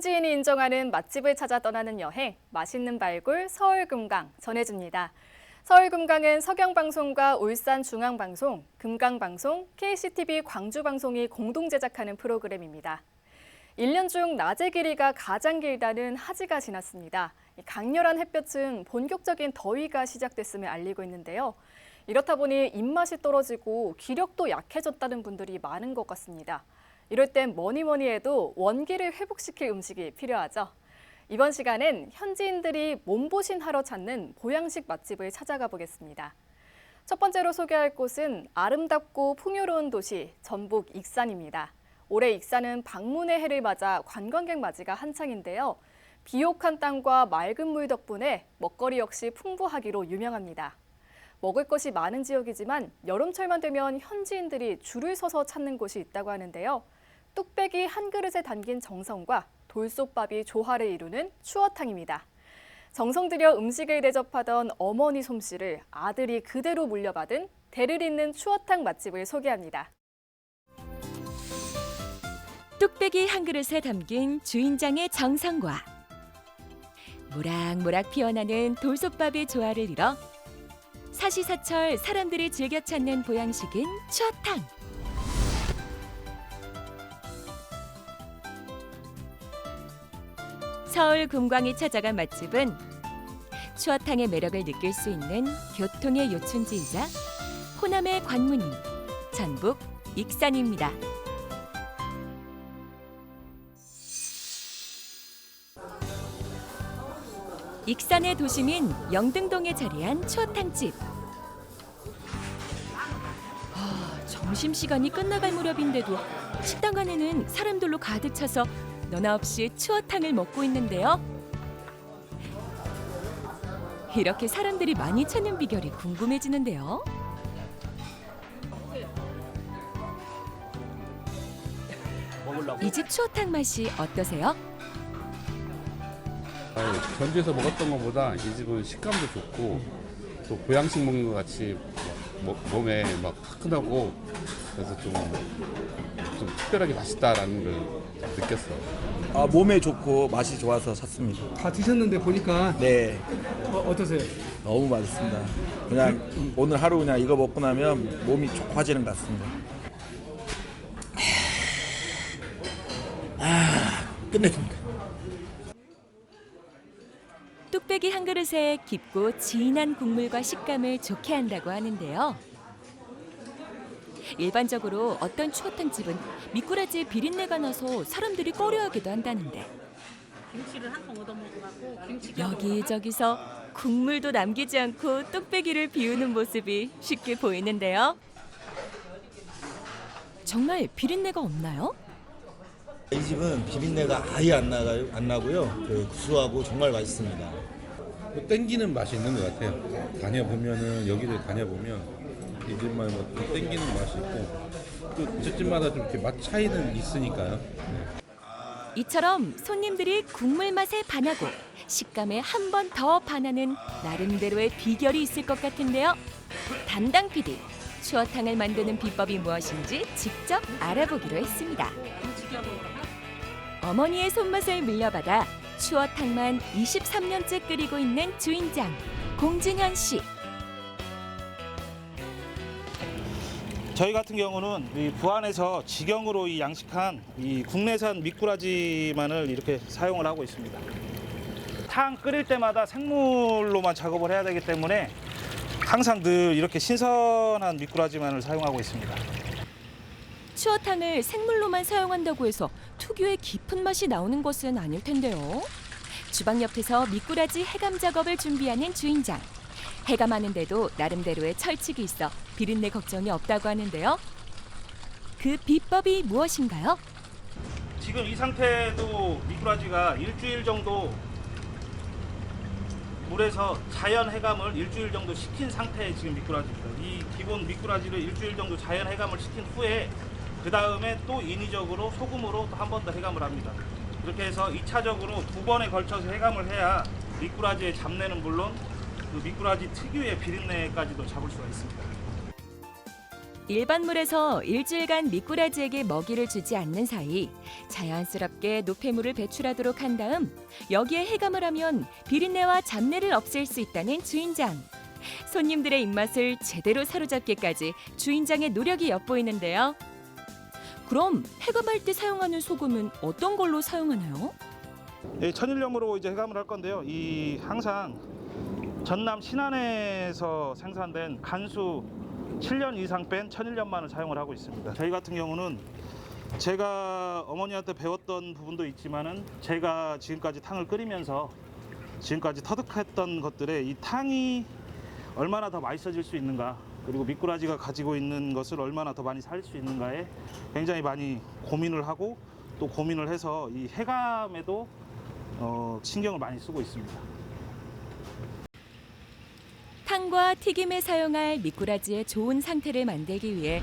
현지인이 인정하는 맛집을 찾아 떠나는 여행, 맛있는 발굴 서울금강 전해줍니다. 서울금강은 서경방송과 울산중앙방송, 금강방송, KCTV 광주방송이 공동 제작하는 프로그램입니다. 1년 중 낮의 길이가 가장 길다는 하지가 지났습니다. 이 강렬한 햇볕은 본격적인 더위가 시작됐음을 알리고 있는데요. 이렇다 보니 입맛이 떨어지고 기력도 약해졌다는 분들이 많은 것 같습니다. 이럴 땐 뭐니 뭐니 해도 원기를 회복시킬 음식이 필요하죠. 이번 시간엔 현지인들이 몸보신하러 찾는 보양식 맛집을 찾아가 보겠습니다. 첫 번째로 소개할 곳은 아름답고 풍요로운 도시 전북 익산입니다. 올해 익산은 방문의 해를 맞아 관광객 맞이가 한창인데요. 비옥한 땅과 맑은 물 덕분에 먹거리 역시 풍부하기로 유명합니다. 먹을 것이 많은 지역이지만 여름철만 되면 현지인들이 줄을 서서 찾는 곳이 있다고 하는데요. 뚝배기 한 그릇에 담긴 정성과 돌솥밥이 조화를 이루는 추어탕입니다. 정성 들여 음식을 대접하던 어머니 솜씨를 아들이 그대로 물려받은 대를 잇는 추어탕 맛집을 소개합니다. 뚝배기 한 그릇에 담긴 주인장의 정성과 모락모락 피어나는 돌솥밥의 조화를 이뤄 사시사철 사람들이 즐겨 찾는 보양식인 추어탕. 서울 금광이 찾아간 맛집은 추어탕의 매력을 느낄 수 있는 교통의 요충지이자 호남의 관문인 전북 익산입니다. 익산의 도심인 영등동에 자리한 추어탕집. 아, 점심시간이 끝나갈 무렵인데도 식당 안에는 사람들로 가득 차서 너나 없이 추어탕을 먹고 있는데요. 이렇게 사람들이 많이 찾는 비결이 궁금해지는데요. 이 집 추어탕 맛이 어떠세요? 전주에서 먹었던 것보다 이 집은 식감도 좋고 또 보양식 먹는 것 같이 뭐- 몸에 막 화끈하고 그래서 좀, 좀 특별하게 맛있다라는 걸 느꼈어요. 아, 몸에 좋고 맛이 좋아서 샀습니다. 다 드셨는데 보니까 네, 어, 어떠세요? 너무 맛있습니다. 그냥 오늘 하루 그냥 이거 먹고 나면 몸이 촉화지는 것 같습니다. 아, 끝내줍니다. 뚝배기 한 그릇에 깊고 진한 국물과 식감을 좋게 한다고 하는데요. 일반적으로 어떤 추어탕집은 미꾸라지 비린내가 나서 사람들이 꺼려하기도 한다는데 김치를 한통 얻어 먹으라고 김치 여기저기서 국물도 남기지 않고 뚝배기를 비우는 모습이 쉽게 보이는데요. 정말 비린내가 없나요? 이 집은 비린내가 아예 안 나가요, 안 나고요. 그 구수하고 정말 맛있습니다. 뭐 땡기는 맛이 있는 것 같아요. 다녀보면은 여기를 다녀보면 이 집만 뭐 땡기는 맛이 있고 또 집집마다 좀 이렇게 맛 차이는 있으니까요. 이처럼 손님들이 국물 맛에 반하고 식감에 한 번 더 반하는 나름대로의 비결이 있을 것 같은데요. 담당 PD 추어탕을 만드는 비법이 무엇인지 직접 알아보기로 했습니다. 어머니의 손맛을 물려받아 추어탕만 23년째 끓이고 있는 주인장 공진현 씨. 저희 같은 경우는 이 부안에서 직영으로 이 양식한 이 국내산 미꾸라지만을 이렇게 사용을 하고 있습니다. 탕 끓일 때마다 생물로만 작업을 해야 되기 때문에 항상 늘 이렇게 신선한 미꾸라지만을 사용하고 있습니다. 추어탕을 생물로만 사용한다고 해서 특유의 깊은 맛이 나오는 것은 아닐 텐데요. 주방 옆에서 미꾸라지 해감 작업을 준비하는 주인장. 해감하는데도 나름대로의 철칙이 있어 비린내 걱정이 없다고 하는데요. 그 비법이 무엇인가요? 지금 이 상태도 미꾸라지가 일주일 정도 물에서 자연 해감을 일주일 정도 시킨 상태의 지금 미꾸라지입니다. 이 기본 미꾸라지를 일주일 정도 자연 해감을 시킨 후에 그 다음에 또 인위적으로 소금으로 또 한 번 더 해감을 합니다. 이렇게 해서 2차적으로 두 번에 걸쳐서 해감을 해야 미꾸라지의 잡내는 물론 그 미꾸라지 특유의 비린내까지도 잡을 수가 있습니다. 일반 물에서 일주일간 미꾸라지에게 먹이를 주지 않는 사이 자연스럽게 노폐물을 배출하도록 한 다음 여기에 해감을 하면 비린내와 잡내를 없앨 수 있다는 주인장. 손님들의 입맛을 제대로 사로잡기까지 주인장의 노력이 엿보이는데요. 그럼 해감할 때 사용하는 소금은 어떤 걸로 사용하나요? 예, 천일염으로 이제 해감을 할 건데요. 이 항상 전남 신안에서 생산된 간수 7년 이상 뺀 천일염만을 사용을 하고 있습니다. 저희 같은 경우는 제가 어머니한테 배웠던 부분도 있지만은 제가 지금까지 탕을 끓이면서 지금까지 터득했던 것들에 이 탕이 얼마나 더 맛있어질 수 있는가 그리고 미꾸라지가 가지고 있는 것을 얼마나 더 많이 살릴 수 있는가에 굉장히 많이 고민을 하고 또 고민을 해서 이 해감에도 어, 신경을 많이 쓰고 있습니다. 탕과 튀김에 사용할 미꾸라지의 좋은 상태를 만들기 위해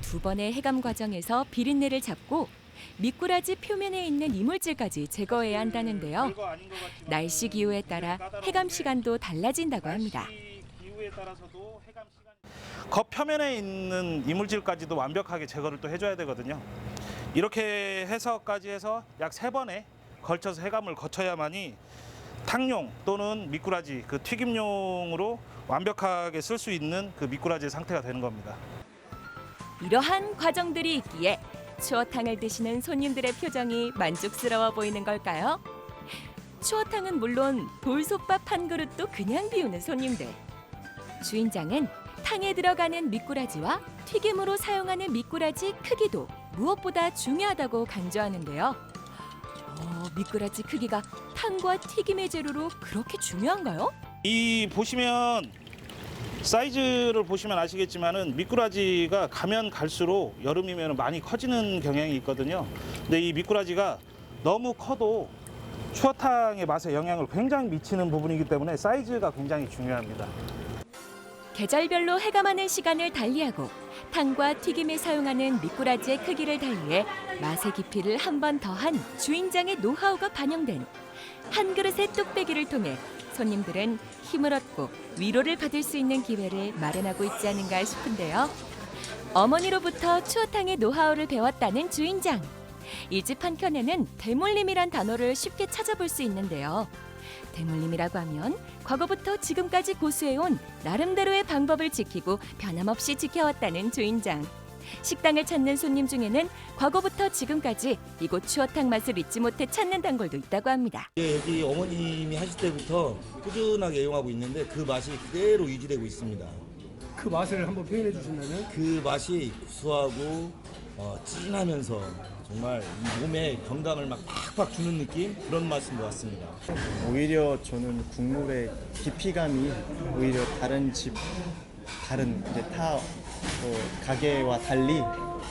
두 번의 해감 과정에서 비린내를 잡고 미꾸라지 표면에 있는 이물질까지 제거해야 한다는데요. 날씨 기후에 따라 해감 시간도 달라진다고 합니다. 겉 표면에 있는 이물질까지도 완벽하게 제거를 또 해줘야 되거든요. 이렇게 해서까지 해서 약 세 번에 걸쳐서 해감을 거쳐야만이 탕용 또는 미꾸라지 그 튀김용으로 완벽하게 쓸 수 있는 그 미꾸라지의 상태가 되는 겁니다. 이러한 과정들이 있기에 추어탕을 드시는 손님들의 표정이 만족스러워 보이는 걸까요? 추어탕은 물론 돌솥밥 한 그릇도 그냥 비우는 손님들. 주인장은 탕에 들어가는 미꾸라지와 튀김으로 사용하는 미꾸라지 크기도 무엇보다 중요하다고 강조하는데요. 어, 미꾸라지 크기가 탕과 튀김의 재료로 그렇게 중요한가요? 이 보시면 사이즈를 보시면 아시겠지만은 미꾸라지가 가면 갈수록 여름이면 많이 커지는 경향이 있거든요. 근데 이 미꾸라지가 너무 커도 추어탕의 맛에 영향을 굉장히 미치는 부분이기 때문에 사이즈가 굉장히 중요합니다. 계절별로 해감하는 시간을 달리하고 탕과 튀김에 사용하는 미꾸라지의 크기를 달리해 맛의 깊이를 한 번 더한 주인장의 노하우가 반영된 한 그릇의 뚝배기를 통해 손님들은 힘을 얻고 위로를 받을 수 있는 기회를 마련하고 있지 않은가 싶은데요. 어머니로부터 추어탕의 노하우를 배웠다는 주인장. 이 집 한켠에는 대물림이란 단어를 쉽게 찾아볼 수 있는데요. 대물림이라고 하면 과거부터 지금까지 고수해온 나름대로의 방법을 지키고 변함없이 지켜왔다는 주인장. 식당을 찾는 손님 중에는 과거부터 지금까지 이곳 추어탕 맛을 잊지 못해 찾는 단골도 있다고 합니다. 예, 여기 어머님이 하실 때부터 꾸준하게 애용하고 있는데 그 맛이 그대로 유지되고 있습니다. 그 맛을 한번 표현해 주신다면 그 맛이 구수하고 어, 진하면서 정말 이 몸에 건강을 막 팍팍 주는 느낌 그런 맛인 것 같습니다. 오히려 저는 국물의 깊이감이 오히려 다른 집 다른 이제 타 어, 가게와 달리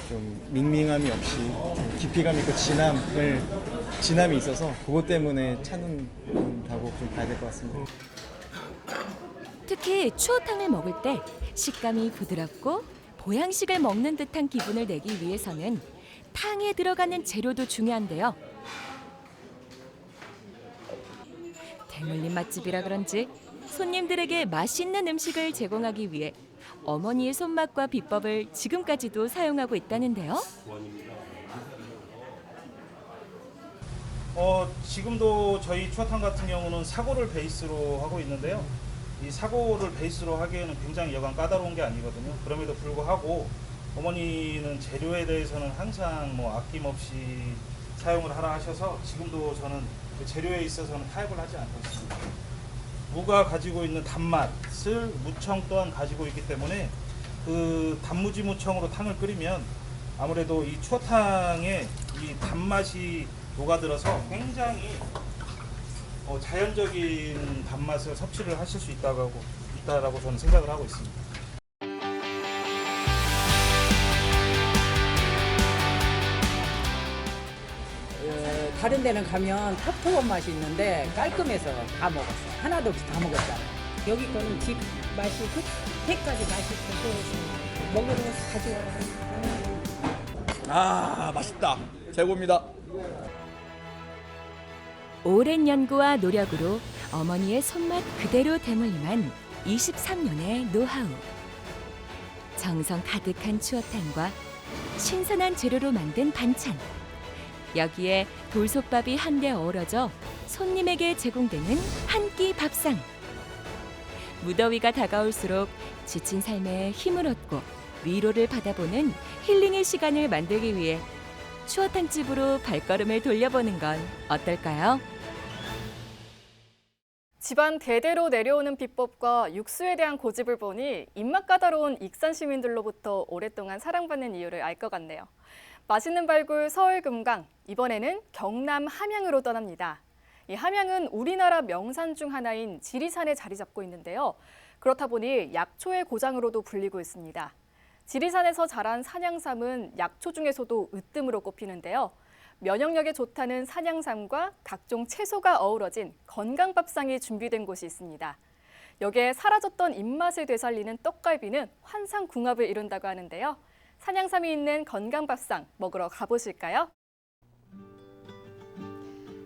좀 밍밍함이 없이 좀 깊이감 있고 진함을 진함이 있어서 그것 때문에 찾는다고 좀 봐야 될 것 같습니다. 특히 추어탕을 먹을 때 식감이 부드럽고 보양식을 먹는 듯한 기분을 내기 위해서는 탕에 들어가는 재료도 중요한데요. 대물림 맛집이라 그런지 손님들에게 맛있는 음식을 제공하기 위해 어머니의 손맛과 비법을 지금까지도 사용하고 있다는데요. 어, 지금도 저희 추어탕 같은 경우는 사고를 베이스로 하고 있는데요. 이 사고를 베이스로 하기에는 굉장히 여간 까다로운 게 아니거든요. 그럼에도 불구하고 어머니는 재료에 대해서는 항상 뭐 아낌없이 사용을 하라 하셔서 지금도 저는 그 재료에 있어서는 타협을 하지 않고 있습니다. 무가 가지고 있는 단맛을 무청 또한 가지고 있기 때문에 그 단무지 무청으로 탕을 끓이면 아무래도 이 추어탕에 이 단맛이 녹아들어서 굉장히 어, 자연적인 단맛을 섭취를 하실 수 있다고 있다라고 저는 생각을 하고 있습니다. 다른 데는 가면 탑토원 맛이 있는데 깔끔해서 다 먹었어. 하나도 없이 다 먹었잖아. 여기 거는 집 맛이 끝에까지 맛이 고소해서 먹으러 가져와요. 아 맛있다. 최고입니다. 오랜 연구와 노력으로 어머니의 손맛 그대로 되물림한 23년의 노하우. 정성 가득한 추어탕과 신선한 재료로 만든 반찬. 여기에 돌솥밥이 한데 어우러져 손님에게 제공되는 한 끼 밥상. 무더위가 다가올수록 지친 삶에 힘을 얻고 위로를 받아보는 힐링의 시간을 만들기 위해 추어탕집으로 발걸음을 돌려보는 건 어떨까요? 집안 대대로 내려오는 비법과 육수에 대한 고집을 보니 입맛 까다로운 익산 시민들로부터 오랫동안 사랑받는 이유를 알 것 같네요. 맛있는 발굴 서울 금강 이번에는 경남 함양으로 떠납니다. 이 함양은 우리나라 명산 중 하나인 지리산에 자리 잡고 있는데요. 그렇다 보니 약초의 고장으로도 불리고 있습니다. 지리산에서 자란 산양삼은 약초 중에서도 으뜸으로 꼽히는데요. 면역력에 좋다는 산양삼과 각종 채소가 어우러진 건강밥상이 준비된 곳이 있습니다. 여기에 사라졌던 입맛을 되살리는 떡갈비는 환상궁합을 이룬다고 하는데요. 산양삼이 있는 건강밥상 먹으러 가보실까요?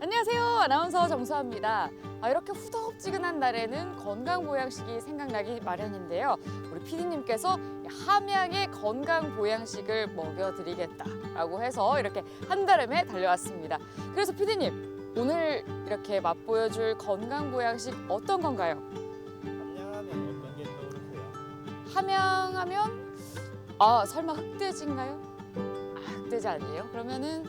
안녕하세요. 아나운서 정수아입니다. 아, 이렇게 후덥지근한 날에는 건강 보양식이 생각나기 마련인데요. 우리 PD님께서 함양의 건강 보양식을 먹여드리겠다라고 해서 이렇게 한달음에 달려왔습니다. 그래서 PD님 오늘 이렇게 맛보여줄 건강 보양식 어떤 건가요? 함양하면 어떤 게 떠오르세요? 함양하면 아 설마 흑돼지인가요? 아, 흑돼지 아니에요? 그러면은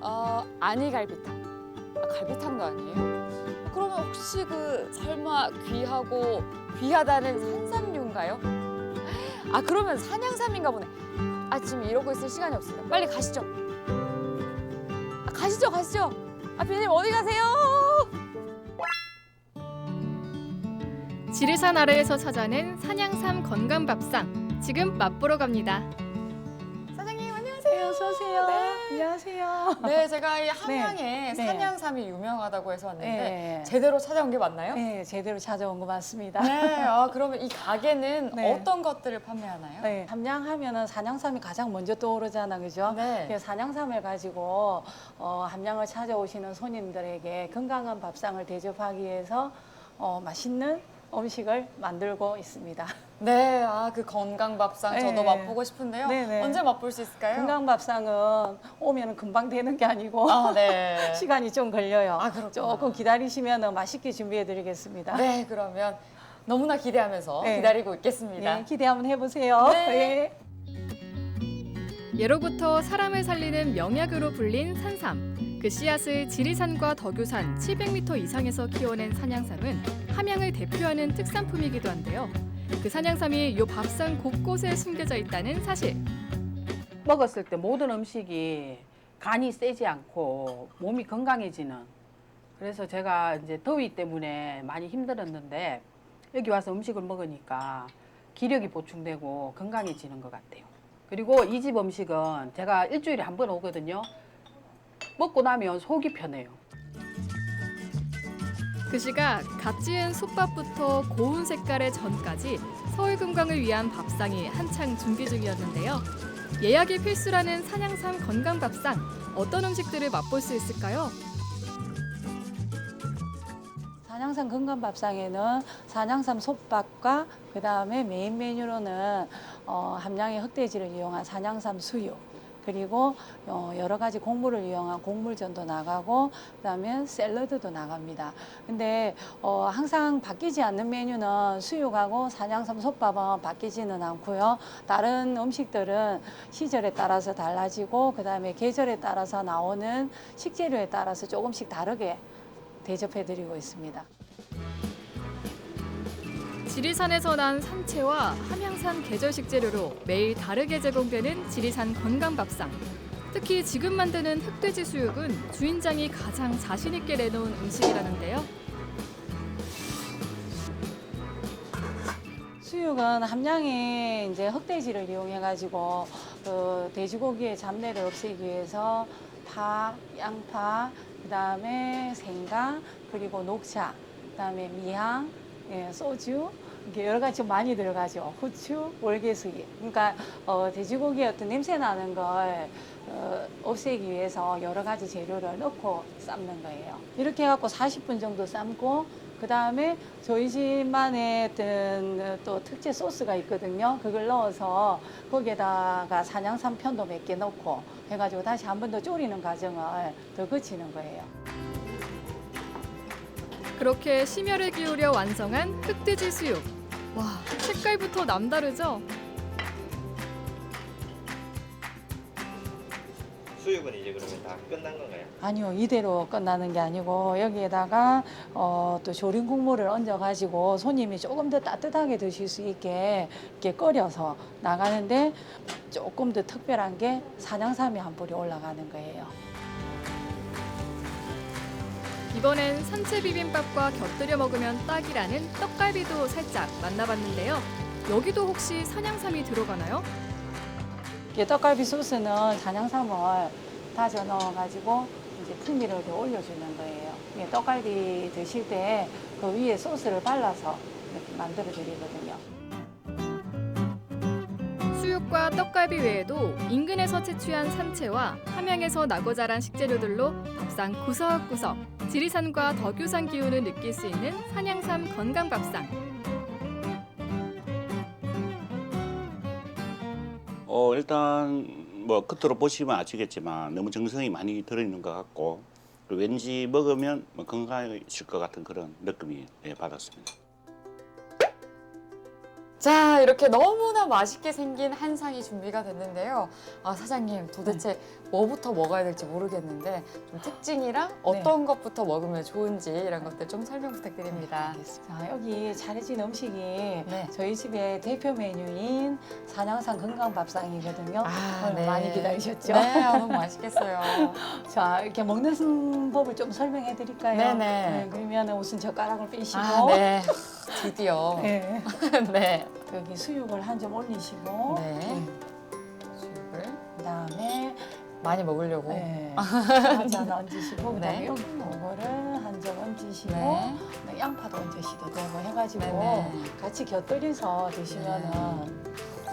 어, 아니갈비탕. 아, 갈비탕도 아니에요? 그러면 혹시 그 설마 귀하고 귀하다는 산삼류인가요? 아 그러면 산양삼인가 보네. 아 지금 이러고 있을 시간이 없습니다. 빨리 가시죠. 아, 가시죠, 가시죠. 아 비님 어디 가세요? 지리산 아래에서 찾아낸 산양삼 건강밥상 지금 맛보러 갑니다. 사장님 안녕하세요. 어서 오세요. 안녕하세요. 네, 제가 이 함양에 네. 산양삼이 유명하다고 해서 왔는데 네. 제대로 찾아온 게 맞나요? 네, 제대로 찾아온 것 같습니다. 네, 아, 그러면 이 가게는 네. 어떤 것들을 판매하나요? 네, 함양하면은 산양삼이 가장 먼저 떠오르잖아, 그죠? 네. 그래서 산양삼을 가지고 어, 함양을 찾아오시는 손님들에게 건강한 밥상을 대접하기 위해서 어, 맛있는 음식을 만들고 있습니다. 네, 아, 그 건강 밥상 저도 네. 맛보고 싶은데요. 네, 네. 언제 맛볼 수 있을까요? 건강밥상은 오면 금방 되는 게 아니고 아, 네. 시간이 좀 걸려요. 아, 그렇구나. 조금 기다리시면 맛있게 준비해드리겠습니다. 네, 그러면 너무나 기대하면서 네. 기다리고 있겠습니다. 네, 기대 한번 해보세요. 네. 네. 예로부터 사람을 살리는 명약으로 불린 산삼. 그 씨앗을 지리산과 덕유산 700m 이상에서 키워낸 산양삼은 함양을 대표하는 특산품이기도 한데요. 그 산양삼이 요 밥상 곳곳에 숨겨져 있다는 사실. 먹었을 때 모든 음식이 간이 세지 않고 몸이 건강해지는 그래서 제가 이제 더위 때문에 많이 힘들었는데 여기 와서 음식을 먹으니까 기력이 보충되고 건강해지는 것 같아요. 그리고 이 집 음식은 제가 일주일에 한 번 오거든요. 먹고 나면 속이 편해요. 그 시각 갓 지은 솥밥부터 고운 색깔의 전까지 서울 금강을 위한 밥상이 한창 준비 중이었는데요. 예약이 필수라는 산양삼 건강 밥상 어떤 음식들을 맛볼 수 있을까요? 산양삼 건강밥상에는 산양삼 솥밥과 그 다음에 메인 메뉴로는 어, 함양의 흑돼지를 이용한 산양삼 수육 그리고 어, 여러 가지 곡물을 이용한 곡물전도 나가고 그다음에 샐러드도 나갑니다. 근데 어, 항상 바뀌지 않는 메뉴는 수육하고 산양삼 솥밥은 바뀌지는 않고요. 다른 음식들은 시절에 따라서 달라지고 그다음에 계절에 따라서 나오는 식재료에 따라서 조금씩 다르게 대접해 드리고 있습니다. 지리산에서 난 산채와 함양산 계절식 재료로 매일 다르게 제공되는 지리산 건강밥상. 특히 지금 만드는 흑돼지 수육은 주인장이 가장 자신 있게 내놓은 음식이라는데요. 수육은 함양에 이제 흑돼지를 이용해 가지고 그 돼지고기의 잡내를 없애기 위해서 파, 양파, 그 다음에 생강, 그리고 녹차, 그 다음에 미향, 예, 소주 이게 여러 가지 많이 들어가죠. 후추, 월계수기. 그러니까 어, 돼지고기의 어떤 냄새 나는 걸 어, 없애기 위해서 여러 가지 재료를 넣고 삶는 거예요. 이렇게 해갖고 40분 정도 삶고 그 다음에 저희 집만의 어떤 또 특제 소스가 있거든요. 그걸 넣어서 거기에다가 산양산 편도 몇 개 넣고 해가지고 다시 한 번 더 졸이는 과정을 더 거치는 거예요. 그렇게 심혈을 기울여 완성한 흑돼지 수육. 와, 색깔부터 남다르죠? 수육은 이제 그러면 다 끝난 건가요? 아니요, 이대로 끝나는 게 아니고 여기에다가 어, 또 조림 국물을 얹어가지고 손님이 조금 더 따뜻하게 드실 수 있게 이렇게 끓여서 나가는데 조금 더 특별한 게 산양삼이 한 뿌리 올라가는 거예요. 이번엔 산채 비빔밥과 곁들여 먹으면 딱이라는 떡갈비도 살짝 만나봤는데요. 여기도 혹시 산양삼이 들어가나요? 이 떡갈비 소스는 산양삼을 다져 넣어가지고 이제 풍미를 더 올려주는 거예요. 이게 떡갈비 드실 때 그 위에 소스를 발라서 이렇게 만들어 드리거든요. 수육과 떡갈비 외에도 인근에서 채취한 산채와 함양에서 나고 자란 식재료들로 밥상 구석구석 지리산과 덕유산 기운을 느낄 수 있는 산양삼 건강밥상. 어 일단 뭐 겉으로 보시면 아시겠지만 너무 정성이 많이 들어있는 것 같고 왠지 먹으면 뭐 건강해질 것 같은 그런 느낌이 예, 받았습니다. 자, 이렇게 너무나 맛있게 생긴 한 상이 준비가 됐는데요. 아, 사장님, 도대체 뭐부터 먹어야 될지 모르겠는데 좀 특징이랑 어떤 것부터 먹으면 좋은지 이런 것들 좀 설명 부탁드립니다. 자, 여기 잘해진 음식이 네. 저희 집의 대표 메뉴인 산양산 건강밥상이거든요. 오늘 많이 기다리셨죠? 아, 네, 아, 너무 맛있겠어요. 자, 이렇게 먹는 법을 좀 설명해 드릴까요? 네네. 그러면 우선 젓가락을 빼시고 아, 네. 드디어. 네. 네. 여기 수육을 한 점 올리시고 네. 그다음에 많이 먹으려고. 네. 한잔 얹으시고 그다음에 네. 요거를 한 점 얹으시고 네. 네, 양파도 얹으시도 되고 해가지고 네 네. 같이 곁들여서 드시면은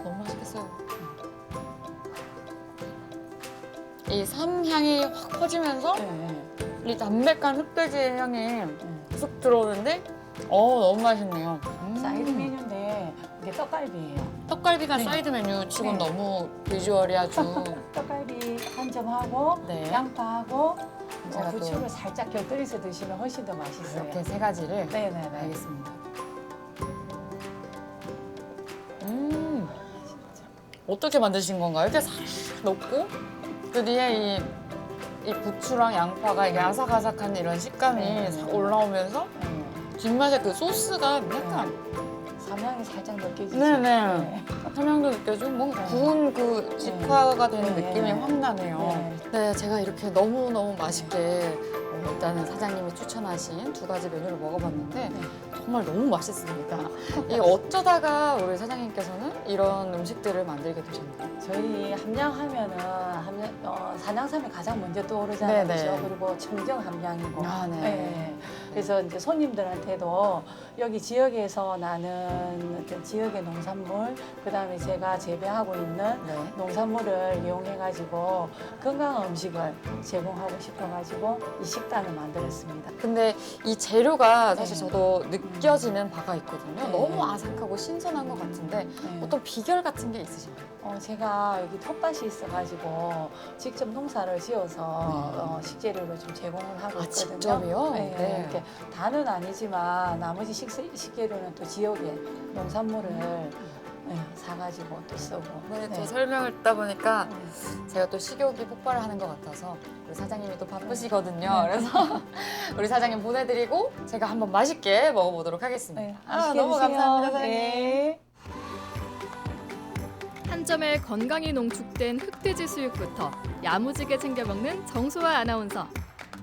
너무 맛있겠어요. 이 삼향이 확 퍼지면서 네. 이 담백한 흑돼지 향이 네. 쑥 들어오는데 어 너무 맛있네요. 음. 사이드 메뉴인데 이게 떡갈비예요. 떡갈비가 네. 사이드 메뉴 치곤 네. 너무 비주얼이 아주 떡갈비 한 점 하고 네. 양파하고 제가 어, 또 부추를 살짝 곁들여서 드시면 훨씬 더 맛있어요. 이렇게 세 가지를 네네네. 알겠습니다. 음 어떻게 만드신 건가요? 이렇게 싹 넣고 그 뒤에 이, 이 부추랑 양파가 이게 아삭아삭한 이런 식감이 네. 싹 올라오면서 네. 뒷맛에 그 소스가 약간 삼향이 살짝 느껴지죠. 네네. 삼향도 느껴지고 뭔가 구운 그 직화가 되는 네. 느낌이 확 나네요. 네. 네, 제가 이렇게 너무너무 맛있게 어, 일단은 사장님이 추천하신 두 가지 메뉴를 먹어봤는데 네. 정말 너무 맛있습니다. 이 어쩌다가 우리 사장님께서는 이런 음식들을 만들게 되셨나요? 저희 함양하면은 함양, 어, 산양삼이 가장 먼저 떠오르잖아요. 네네. 그죠? 그리고 청정 함양이고. 아, 네. 네. 그래서 이제 손님들한테도 여기 지역에서 나는 어떤 지역의 농산물, 그 다음에 제가 재배하고 있는 네. 농산물을 이용해가지고 건강한 음식을 제공하고 싶어가지고 이 식당을 만들었습니다. 근데 이 재료가 사실 네. 저도 느껴지는 바가 있거든요. 네. 너무 아삭하고 신선한 것 같은데 네. 어떤 비결 같은 게 있으신가요? 어, 제가 여기 텃밭이 있어가지고 직접 농사를 지어서 어, 식재료를 좀 제공을 하고 아, 있거든요. 직접이요? 네, 네. 이렇게 다는 아니지만 나머지 식, 식재료는 또 지역의 농산물을 네, 사가지고 또 쓰고. 네, 네. 또 설명을 듣다 보니까 네. 제가 또 식욕이 폭발하는 것 같아서 우리 사장님이 또 바쁘시거든요. 네. 그래서 우리 사장님 보내드리고 제가 한번 맛있게 먹어보도록 하겠습니다. 네, 아, 맛있게 너무 드세요. 감사합니다, 사장님. 네. 한 점에 건강이 농축된 흑돼지 수육부터 야무지게 챙겨 먹는 정소아 아나운서.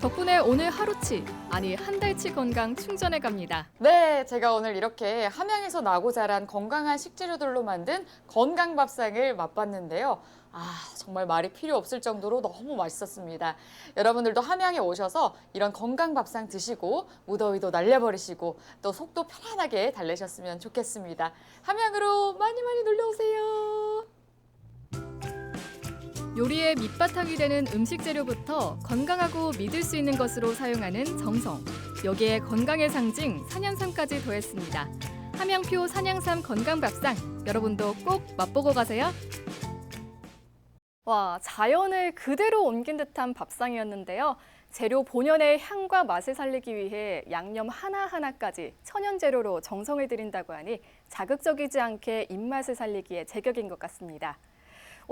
덕분에 오늘 하루치, 아니 한 달치 건강 충전해 갑니다. 네, 제가 오늘 이렇게 함양에서 나고 자란 건강한 식재료들로 만든 건강 밥상을 맛봤는데요. 아, 정말 말이 필요 없을 정도로 너무 맛있었습니다. 여러분들도 함양에 오셔서 이런 건강 밥상 드시고 무더위도 날려버리시고 또 속도 편안하게 달래셨으면 좋겠습니다. 함양으로 많이 많이 놀러 오세요. 요리의 밑바탕이 되는 음식 재료부터 건강하고 믿을 수 있는 것으로 사용하는 정성. 여기에 건강의 상징 산양삼까지 더했습니다. 함양표 산양삼 건강밥상 여러분도 꼭 맛보고 가세요. 와, 자연을 그대로 옮긴 듯한 밥상이었는데요. 재료 본연의 향과 맛을 살리기 위해 양념 하나하나까지 천연 재료로 정성을 들인다고 하니 자극적이지 않게 입맛을 살리기에 제격인 것 같습니다.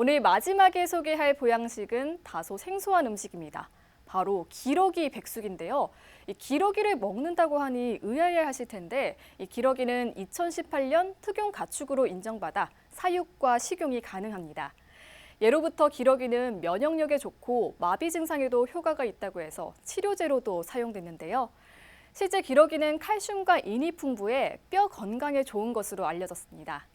오늘 마지막에 소개할 보양식은 다소 생소한 음식입니다. 바로 기러기 백숙인데요. 이 기러기를 먹는다고 하니 의아해 하실 텐데 이 기러기는 2018년 특용 가축으로 인정받아 사육과 식용이 가능합니다. 예로부터 기러기는 면역력에 좋고 마비 증상에도 효과가 있다고 해서 치료제로도 사용됐는데요. 실제 기러기는 칼슘과 인이 풍부해 뼈 건강에 좋은 것으로 알려졌습니다.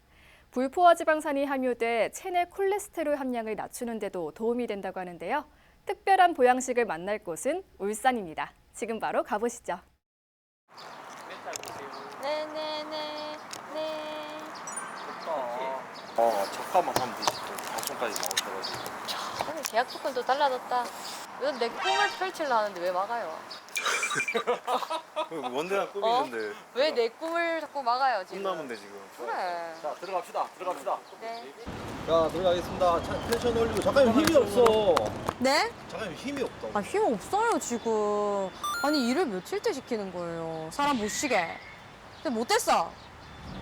불포화 지방산이 함유돼 체내 콜레스테롤 함량을 낮추는 데도 도움이 된다고 하는데요. 특별한 보양식을 만날 곳은 울산입니다. 지금 바로 가보시죠. 네네네 네. 어, 잠깐만 하면 되지. 또 방송까지 나오셔가지고. 오늘 계약 조건도 달라졌다. 왜 내 꿈을 펼치려 하는데 왜 막아요? 원대한 꿈이 어? 있는데. 왜 내 꿈을 자꾸 막아요 지금? 꿈나무인데 지금. 그래. 자, 들어갑시다. 들어갑시다. 네. 자, 들어가겠습니다. 차, 텐션 올리고. 잠깐만 힘이 없어. 네? 잠깐만 힘이 없다. 아, 힘 없어요, 지금. 아니, 일을 며칠째 시키는 거예요. 사람 못 쉬게. 근데 못됐어.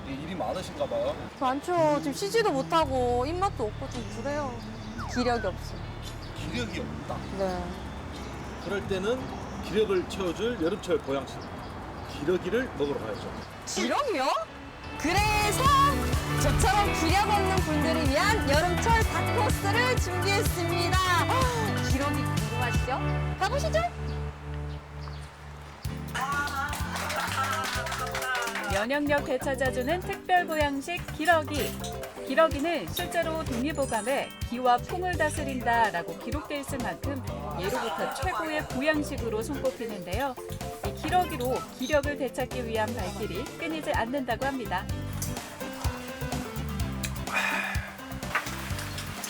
일이 많으신가 봐요. 많죠. 지금 쉬지도 못하고, 입맛도 없고, 좀 그래요. 기력이 없어. 기력이 없다. 네. 그럴 때는 기력을 채워줄 여름철 보양식. 기러기를 먹으러 가야죠. 기력이요? 그래서 저처럼 기력 없는 분들을 위한 여름철 닭코스를 준비했습니다. 기력이 궁금하시죠? 가보시죠. 면역력 되찾아주는 특별 보양식 기러기. 기러기는 실제로 독립보감에 기와 풍을 다스린다라고 기록돼 있을 만큼 예로부터 최고의 보양식으로 손꼽히는데요. 이 기러기로 기력을 되찾기 위한 발길이 끊이지 않는다고 합니다.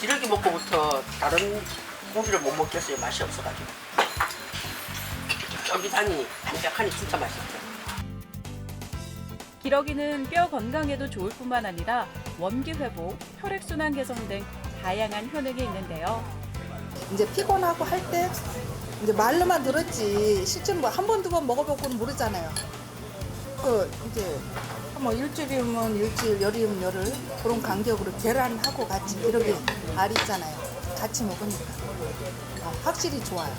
기러기 먹고부터 다른 고기를 못 먹겠어요. 맛이 없어가지고. 쫄깃하니 담백하니 진짜 맛있어요. 기러기는 뼈 건강에도 좋을 뿐만 아니라 원기 회복, 혈액순환 개선 등 다양한 효능이 있는데요. 이제 피곤하고 할 때 이제 말로만 들었지 실제 뭐 한 번 두 번 먹어보고는 모르잖아요. 그 이제 뭐 일주일이면 일주일, 열이면 열흘 그런 간격으로 계란하고 같이 이렇게 알 있잖아요. 같이 먹으니까 어, 확실히 좋아요.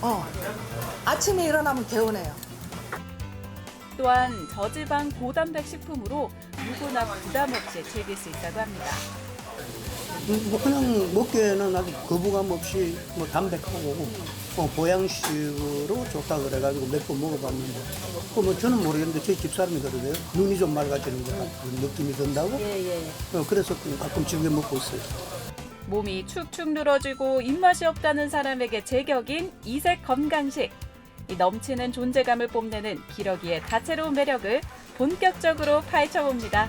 어 아침에 일어나면 개운해요. 또한 저지방 고단백 식품으로 누구나 부담 없이 즐길 수 있다고 합니다. 뭐 그냥 먹기에는 아주 거부감 없이 뭐 담백하고 뭐 보양식으로 좋다 그래가지고 몇 번 먹어봤는데 그뭐 저는 모르겠는데 저희 집사람이 그러대요 눈이 좀 맑아지는 것 같은 느낌이 든다고 어, 그래서 그 가끔 즐겨 먹고 있어요. 몸이 축축 늘어지고 입맛이 없다는 사람에게 제격인 이색 건강식. 이 넘치는 존재감을 뽐내는 기러기의 다채로운 매력을 본격적으로 파헤쳐 봅니다.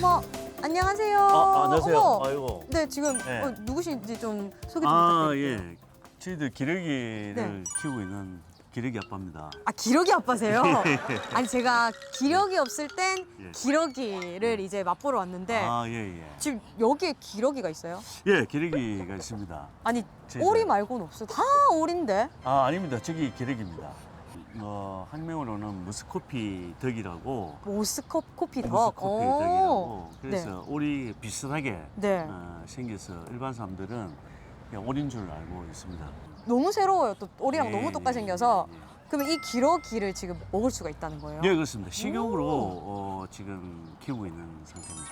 뭐 안녕하세요. 아, 안녕하세요. 어머. 아이고. 네, 지금 네. 어, 누구신지 좀 소개 좀 아, 부탁드릴게요. 예. 저희들 기러기를 네. 키우고 있는 기러기 아빠입니다. 아, 기러기 아빠세요? 예. 아니, 제가 기력이 없을 땐 예. 기러기를 이제 맛보러 왔는데 아, 예, 예. 지금 여기에 기러기가 있어요? 예, 기러기가 있습니다. 아니, 제가- 오리 말고는 없어요. 다 오리인데. 아, 아닙니다. 저기 기러기입니다. 어, 학명으로는 무스코피 덕이라고 모스컵 코피 덕. 무스코피 오. 덕이라고 네. 그래서 오리 비슷하게 네. 어, 생겨서 일반 사람들은 그냥 오리인 줄 알고 있습니다. 너무 새로워요. 또 오리랑 예, 너무 똑같이 생겨서. 그러면 이 기러기를 지금 먹을 수가 있다는 거예요? 예, 그렇습니다. 식용으로 어, 지금 키우고 있는 상태입니다.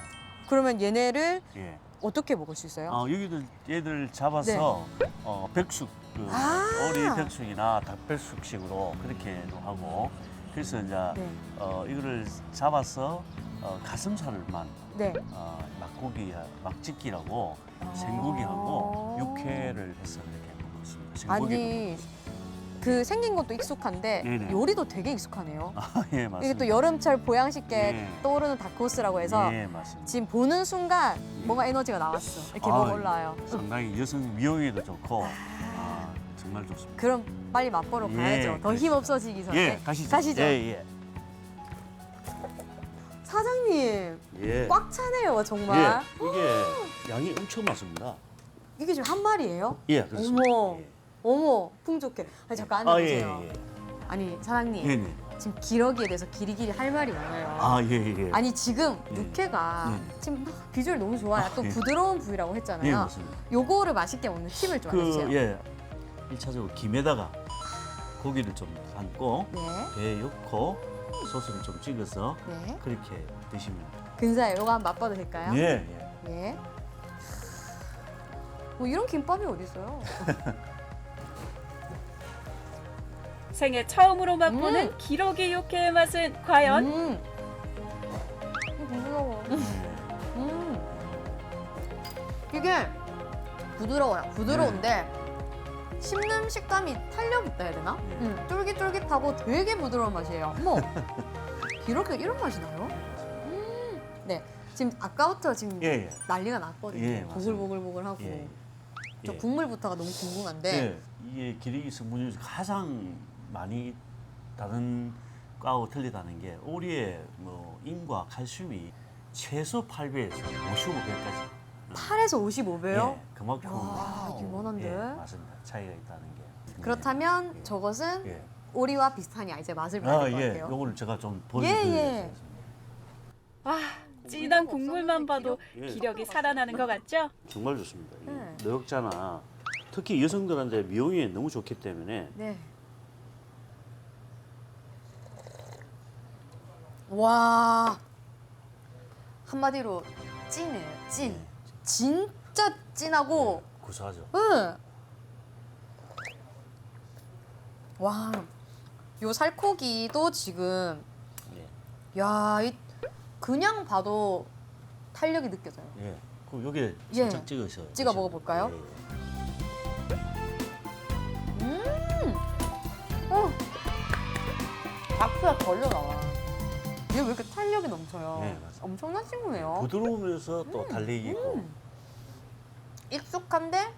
그러면 얘네를 예. 어떻게 먹을 수 있어요? 어, 여기들 얘들 잡아서 어, 백숙, 그 네. 아. 오리 백숙이나 닭백숙식으로 그렇게도 하고 그래서 이제 네. 어, 이거를 잡아서 어, 가슴살만 네. 어, 막고기, 막짓기라고 아. 생고기하고 육회를 해서 이렇게 먹고 있습니다. 생고기 아니 그 생긴 것도 익숙한데 네네. 요리도 되게 익숙하네요. 아, 예, 맞습니다. 이게 또 여름철 보양식계 네. 떠오르는 다크호스라고 해서 예, 맞습니다. 지금 보는 순간 뭔가 에너지가 나왔어. 이렇게 아, 목 올라와요. 상당히 여성 미용에도 좋고 아, 정말 좋습니다. 그럼 빨리 맛보러 예, 가야죠. 더 힘 없어지기 전에. 예, 가시죠. 가시죠. 예, 예. 사장님 예. 꽉 차네요 정말. 예, 이게 양이 엄청 많습니다. 이게 지금 한 마리예요? 예, 그렇습니다. 어머, 어머, 풍족해. 아니 잠깐 아, 예, 앉아보세요. 예. 아니 사장님, 예, 네. 지금 기러기에 대해서 기리기리 할 말이 많아요. 아, 예, 예. 아니 지금 예. 육회가 예. 지금 막 비주얼 너무 좋아요. 또 예. 부드러운 부위라고 했잖아요. 예, 맞습니다. 요거를 맛있게 먹는 팁을 좀 알려주세요. 그 예. 일차적으로 김에다가 고기를 좀 담고 네. 배에 넣고 소스를 좀 찍어서 네. 그렇게 드시면 근사해. 요거 한번 맛봐도 될까요? 예, 예. 예. 뭐 이런 김밥이 어디 있어요? 생애 처음으로 맛보는 기러기 육회의 맛은 과연? 음. 부드러워. 음. 이게 부드러워요. 부드러운데 씹는 식감이 탄력 있다 해야 되나? 음, 쫄깃쫄깃하고 되게 부드러운 맛이에요. 어머, 이렇게 이런 맛이 나요? 음. 네, 지금 아까부터 지금 예, 예. 난리가 났거든요. 예. 보글보글보글하고. 예. 저 예. 국물부터가 너무 궁금한데. 예, 이게 기러기 성분 중에서 가장 많이 다른 과하고 틀리다는 게 오리의 뭐 인과 칼슘이 최소 8배에서 55배까지 8에서 55배요? 예, 그만큼 와, 유명한데? 예, 맞습니다. 차이가 있다는 게. 그렇다면 저것은 예. 오리와 비슷하니 이제 맛을 봐야 아, 될것 예. 같아요. 요거를 제가 좀 예, 보여드리겠습니다. 예. 아, 진한 국물만 봐도 예. 기력이 살아나는 것 같죠? 정말 좋습니다. 이 네. 노역자나 특히 여성들한테 미용에 너무 좋기 때문에 네. 와 한마디로 찐이에요. 찐. 진짜 찐하고. 구수하죠. 응. 와. 요 살코기도 지금. 네. 야, 이 그냥 봐도 탄력이 느껴져요. 예. 그럼 요게 예. 살짝 찍으셔. 찍어 먹어볼까요? 음. 어. 박수가 걸려 나와. 이게 왜 이렇게 탄력이 넘쳐요? 네, 맞아요. 엄청난 친구네요. 부드러우면서 또 달리기 있고. 음. 익숙한데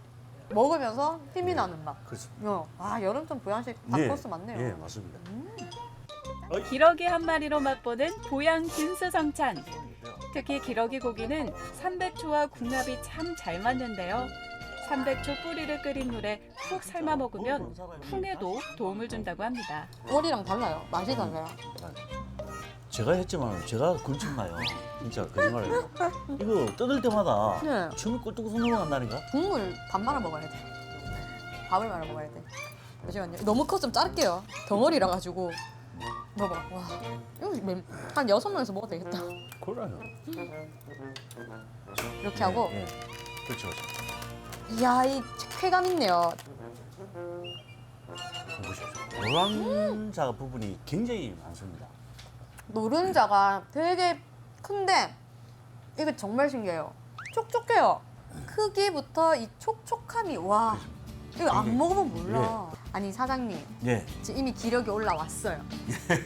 먹으면서 힘이 나는 맛. 그렇습니다. 어. 아 여름철 보양식 예. 닭코스 맞네요. 예, 맞습니다. 기러기 한 마리로 맛보는 보양 진수성찬. 특히 기러기 고기는 삼백초와 궁합이 참 잘 맞는데요. 삼백초 뿌리를 끓인 물에 푹 삶아 먹으면 풍에도 도움을 준다고 합니다. 오리랑 달라요. 맛이 달라요. 제가 했지만 제가 굶친가요? 진짜 거짓말이에요. 이거 뜯을 때마다 네. 춤이 꿀뚝 넘어간다니까? 국물 반 말아 먹어야 돼. 밥을 말아 먹어야 돼. 잠시만요. 너무 커서 좀 자를게요. 덩어리라 가지고. 먹어. 와. 이거 몇- 한 여섯 명에서 먹어도 되겠다. 그래요. 이렇게 하고. 예. 그렇죠. 그렇죠. 이야, 이 쾌감 있네요. 보십시오. 노란자 부분이 굉장히 많습니다. 노른자가 되게 큰데 이게 정말 신기해요. 촉촉해요. 크기부터 이 촉촉함이 와. 이거 안 먹으면 몰라. 아니 사장님 예. 지금 이미 기력이 올라왔어요.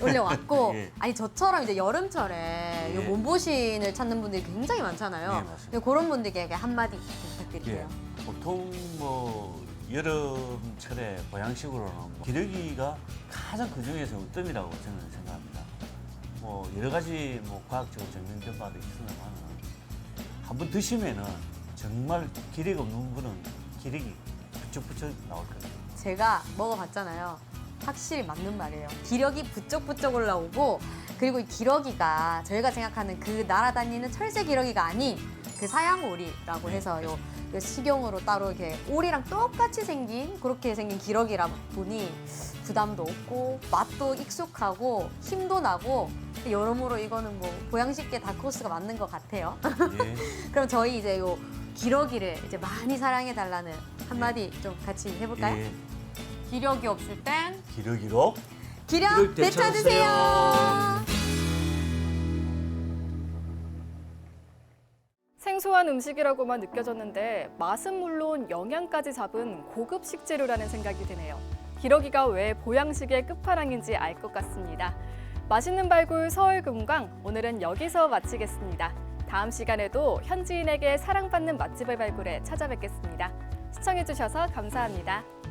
올라왔고 예. 아니 저처럼 이제 여름철에 예. 요 몸보신을 찾는 분들이 굉장히 많잖아요. 예, 맞습니다. 그런 분들에게 한마디 부탁드릴게요. 예. 보통 뭐 여름철에 보양식으로는 뭐 기러기가 가장 그 중에서 으뜸이라고 저는 생각합니다. 뭐 여러 가지 뭐 과학적으로 증명된 바도 있으나만 한번 드시면은 정말 기력이 없는 분은 기력이 부쩍부쩍 나올 거예요. 제가 먹어봤잖아요. 확실히 맞는 말이에요. 기력이 부쩍부쩍 올라오고 그리고 이 기러기가 저희가 생각하는 그 날아다니는 철새 기러기가 아닌 그 사양 오리라고 해서 요, 요 식용으로 따로 이렇게 오리랑 똑같이 생긴 그렇게 생긴 기러기라 보니 부담도 없고 맛도 익숙하고 힘도 나고 여러모로 이거는 뭐 보양식계 다크호스가 맞는 것 같아요. 예. 그럼 저희 이제 요 기러기를 이제 많이 사랑해 달라는 한마디 좀 같이 해볼까요? 예. 기력이 없을 땐 기러기로 기력 기력 되찾으세요. 생소한 음식이라고만 느껴졌는데 맛은 물론 영양까지 잡은 고급 식재료라는 생각이 드네요. 기러기가 왜 보양식의 끝판왕인지 알 것 같습니다. 맛있는 발굴 서울 금강 오늘은 여기서 마치겠습니다. 다음 시간에도 현지인에게 사랑받는 맛집을 발굴해 찾아뵙겠습니다. 시청해주셔서 감사합니다.